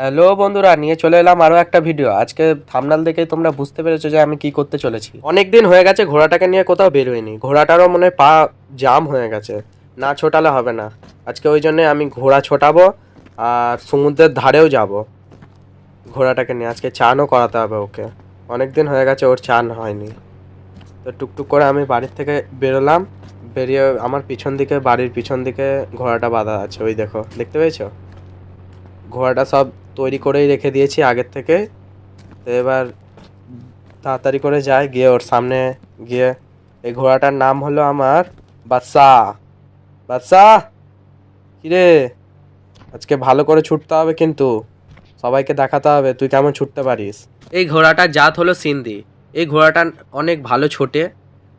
Hello বন্ধুরা, নিয়ে চলে এলাম আরও একটা ভিডিও আজকে থামনাল দেখেই তোমরা বুঝতে পেরেছ যে আমি কি করতে চলেছি। অনেক দিন হয়ে গেছে ঘোড়াটাকে নিয়ে কোথাও বেরোয়নি। ঘোড়াটারও মনে পা জাম হয়ে গেছে। না ছোটালে হবে না। আজকে ওই জন্যে আমি ঘোড়া ছোটাবো আর সমুদ্রের ধারেও যাব। ঘোড়াটাকে নিয়ে আজকে চানও করাতে হবে ওকে। অনেক দিন হয়ে গেছে ওর চান হয়নি। তো টুকটুক করে আমি বাড়ির থেকে বেরোলাম। বেরিয়ে আমার পিছন দিকে, বাড়ির পিছন দিকে ঘোড়াটা বাঁধা আছে। ওই দেখো, দেখতে পেয়েছ? ঘোড়াটা সব তৈরি করেই রেখে দিয়েছি আগের থেকে। তো এবার তাড়াতাড়ি করে যায়, গিয়ে ওর সামনে গিয়ে এই ঘোড়াটার নাম হলো আমার বাদশা বাদশা কিরে? আজকে ভালো করে ছুটতে হবে কিন্তু। সবাইকে দেখাতে হবে, তুই কেমন ছুটতে পারিস? এই ঘোড়াটার জাত হলো সিন্ধি। এই ঘোড়াটা অনেক ভালো ছোটে,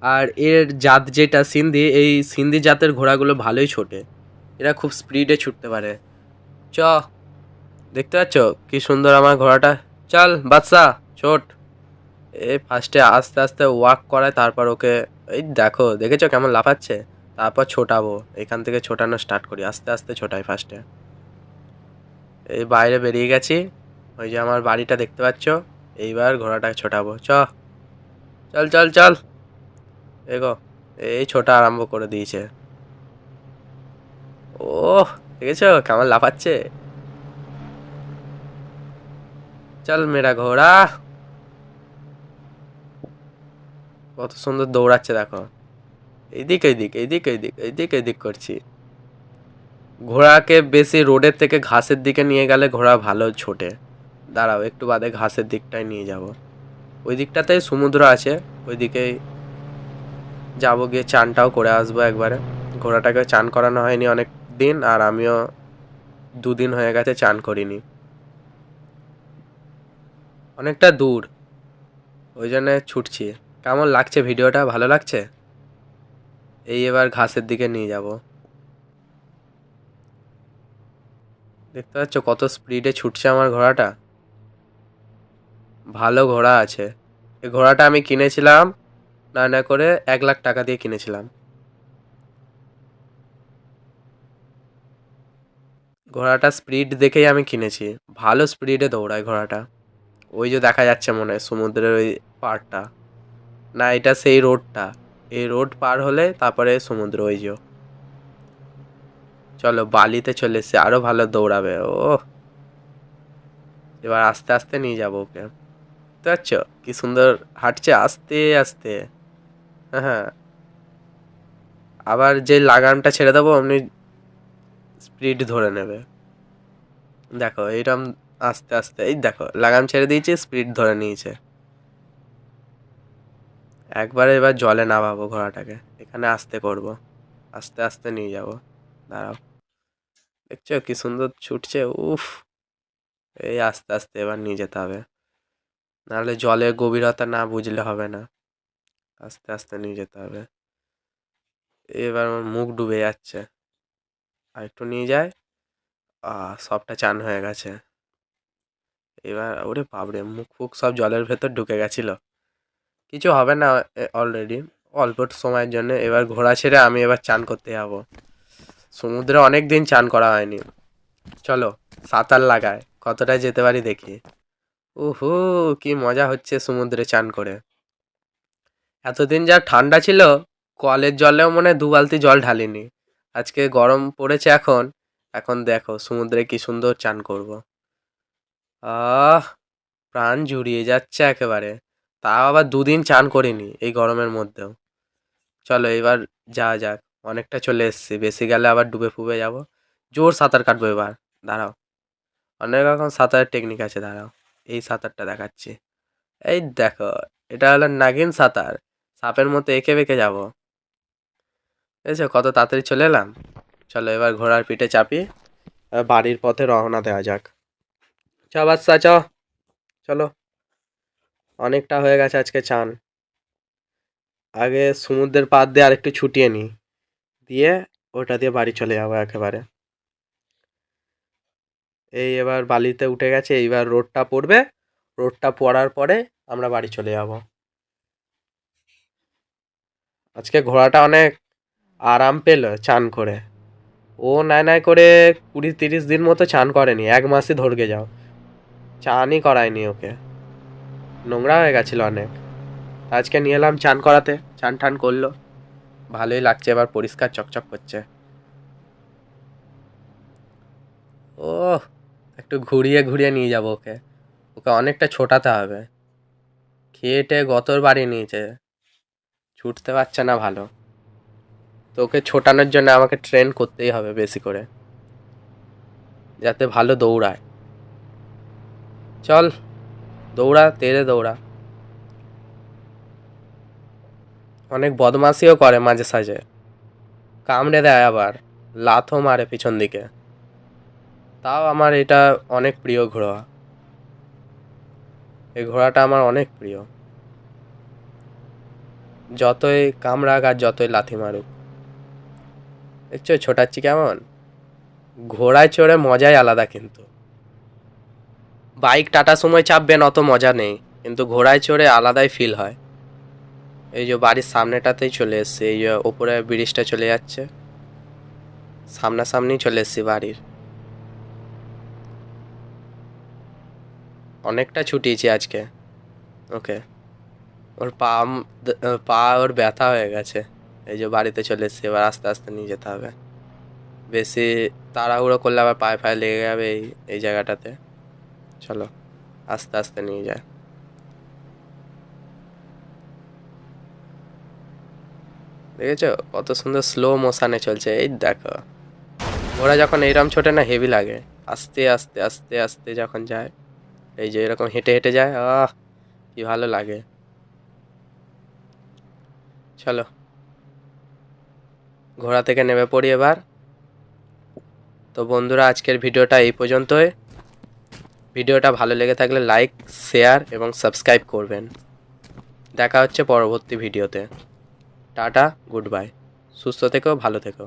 আর এর জাত যেটা সিন্ধি, এই সিন্ধি জাতের ঘোড়াগুলো ভালোই ছোটে। এরা খুব স্পিডে ছুটতে পারে। চ। দেখতে পাচ্ছ? কি সুন্দর আমার ঘোড়াটা। চল, বাদশা ছোট এ ফার্স্টে আস্তে আস্তে ওয়াক করায়, তারপর ওকে, এই দেখো, দেখেছ কেমন লাফাচ্ছে? তারপর ছোটাবো। এখান থেকে ছোটানো স্টার্ট করি, আস্তে আস্তে ছোটাই ফার্স্টে এই বাইরে বেরিয়ে গেছি। ওই যে আমার বাড়িটা দেখতে পাচ্ছ? এইবার ঘোড়াটা ছোটাবো। চ। চল চল চল। এগো, এই ছোটা আরম্ভ করে দিয়েছে। ও দেখেছ কেমন লাফাচ্ছে? চল মেরা ঘোড়া কত সুন্দর দৌড়াচ্ছে দেখো। এইদিক এইদিক এইদিক এইদিক এইদিক এইদিক করছি। ঘোড়াকে বেশি রোডের থেকে ঘাসের দিকে নিয়ে গেলে ঘোড়া ভালো ছোটে। দাঁড়াও, একটু বাদে ঘাসের দিকটায় নিয়ে যাব। ওই দিকটাতে সমুদ্র আছে ওই দিকেই যাব গিয়ে চানটাও করে আসব একবারে। ঘোড়াটাকে চান করানো হয়নি অনেক দিন, আর আমিও দুদিন হয়ে গেছে চান করিনি। অনেকটা দূর। ওই জন্যে ছুটছি। কেমন লাগছে ভিডিওটা? ভালো লাগছে? এই এবার ঘাসের দিকে নিয়ে যাব। দেখতে পাচ্ছ কত স্পিডে ছুটছে আমার ঘোড়াটা? ভালো ঘোড়া আছে। এই ঘোড়াটা আমি কিনেছিলাম, না না করে এক লাখ টাকা দিয়ে কিনেছিলাম। ঘোড়াটা স্পিড দেখেই আমি কিনেছি। ভালো স্পিডে দৌড়ায় ঘোড়াটা। ওই যে দেখা যাচ্ছে মনে হয় সমুদ্রের ওই পাড়টা। না, এটা সেই রোডটা। এই রোড পার হলে তারপরে সমুদ্র, ওই যে। চলো, বালিতে চলে এসছে, আরও ভালো দৌড়াবে, ও। এবার আস্তে আস্তে নিয়ে যাব ওকে। বুঝতে পারছ? কি সুন্দর হাঁটছে, আস্তে আস্তে। হ্যাঁ আবার যে লাগামটা ছেড়ে দেবো আপনি স্পিড ধরে নেবে। দেখো এইরকম আস্তে আস্তে, এই দেখো, লাগাম ছেড়ে দিয়েছে, স্পিড ধরে নিয়েছে। একবারে এবার জলে নামাবো ঘোড়াটাকে, এখানে আস্তে করব, আস্তে আস্তে নিয়ে যাব, দাঁড়াও। দেখছ কি সুন্দর ছুটছে, উফ, এই আস্তে আস্তে এবার নিয়ে যেতে হবে। নাহলে জলের গভীরতা না বুঝলে হবে না, আস্তে আস্তে নিয়ে যেতে হবে। এবার আমার মুখ ডুবে যাচ্ছে, আর একটু নিয়ে যায় সবটা চান হয়ে গেছে। এবার ওরে বাপরে, মুখ ফুক সব জলের ভেতর ঢুকে গেছিল। কিছু হবে না অলরেডি অল্প সময়ের জন্য এবার ঘোড়া ছেড়ে আমি এবার চান করতে যাব। সমুদ্রে অনেক দিন চান করা হয়নি। চলো, সাঁতার লাগায়, কতটা যেতে পারি দেখি। উহু, কি মজা হচ্ছে সমুদ্রে চান করে। এতদিন যা ঠান্ডা ছিল, কলের জলেও মনে দু বালতি জল ঢালিনি। আজকে গরম পড়েছে এখন। এখন দেখো, সমুদ্রে কি সুন্দর চান করব। আহ, প্রাণ জুড়িয়ে যাচ্ছে একেবারে। তাও আবার দুদিন চান করিনি এই গরমের মধ্যেও। চলো এবার যাওয়া যাক, অনেকটা চলে এসছি। বেশি গেলে আবার ডুবে ফুবে যাব। জোর সাঁতার কাটবো এবার। দাঁড়াও। অনেক রকম সাঁতারের টেকনিক আছে, দাঁড়াও। এই সাঁতারটা দেখাচ্ছি। এই দেখো, এটা হলো নাগিন সাঁতার। সাপের মতো এঁকে বেঁকে যাব। বুঝেছ কত তাড়াতাড়ি চলে এলাম। চলো এবার ঘোড়ার পিঠে চাপি, বাড়ির পথে রওনা দেওয়া যাক। চ বাচ্চা চ চলো। অনেকটা হয়ে গেছে আজকে চান। আগে সমুদ্রের পাড় দিয়ে আরেকটু ছুটিয়ে নিই। দিয়ে ওটা দিয়ে বাড়ি চলে যাব একেবারে। এই এবার বালিতে উঠে গেছে, এইবার রোডটা পড়বে। রোডটা পড়ার পরে আমরা বাড়ি চলে যাব। আজকে ঘোড়াটা অনেক আরাম পেল চান করে। ও নাই নাই করে কুড়ি তিরিশ দিন মতো চান করেনি, এক মাসই ধরকে যাও। চানই করায়নি ওকে। নোংরা হয়ে গেছিল অনেক। আজকে নিয়ে এলাম চান করাতে। চান টান করল। ভালোই লাগছে, এবার পরিষ্কার চকচক করছে। ও একটু ঘুরিয়ে ঘুরিয়ে নিয়ে যাব ওকে। ওকে অনেকটা ছোটাতে হবে। খেয়েটে গতর বাড়ি নিয়েছে। ছুটতে পারছে না ভালো। তো ওকে ছোটানোর জন্য আমাকে ট্রেন করতেই হবে বেশি করে। যাতে ভালো দৌড়ায়। চল, দৌড়া, তেরে দৌড়া। অনেক বদমাশিও করে মাঝে সাঝে। কামড়ে দেয় আবার, লাথও মারে পিছন দিকে। তাও আমার এটা অনেক প্রিয় ঘোড়া। এই ঘোড়াটা আমার অনেক প্রিয়। যতই কামড়াক আর যতই লাথি মারুক। দেখছ, ছোটাচ্ছি কেমন? ঘোড়ায় চড়ে মজাই আলাদা কিন্তু। বাইক টাটা সময় চাপবেন অত মজা নেই। কিন্তু ঘোড়ায় চড়ে আলাদাই ফিল হয়। এই যে বাড়ির সামনেটাতেই চলে এসছে, এই যে ওপরে ব্রিজটা চলে যাচ্ছে। সামনাসামনি চলে এসছি বাড়ির। অনেকটা ছুটিয়েছি আজকে। ওকে। ওর পা পা ওর ব্যথা হয়ে গেছে। এই যে বাড়িতে চলে এসছি, এবার আস্তে আস্তে নিয়ে যেতে হবে। বেশি তাড়াহুড়ো করলে আবার পায়ে ফায়ে লেগে যাবে এই এই জায়গাটাতে। চলো, আস্তে আস্তে নিয়ে যায় দেখেছ? কত সুন্দর স্লো মোশানে চলছে, এই দেখো। ওরা যখন এইরকম ছোটে না হেভি লাগে। আস্তে আস্তে আস্তে আস্তে যখন যায়, এই যে এরকম হেঁটে হেঁটে যায়, আহ, কি ভালো লাগে। চলো। ঘোড়া থেকে নেমে পড়ি এবার। তো বন্ধুরা, আজকের ভিডিওটা এই পর্যন্তই। ভিডিওটা ভালো লেগে থাকলে লাইক, শেয়ার এবং সাবস্ক্রাইব করবেন। দেখা হচ্ছে পরবর্তী ভিডিওতে। Tata, good bye. সুস্থ থেকো, ভালো থেকো।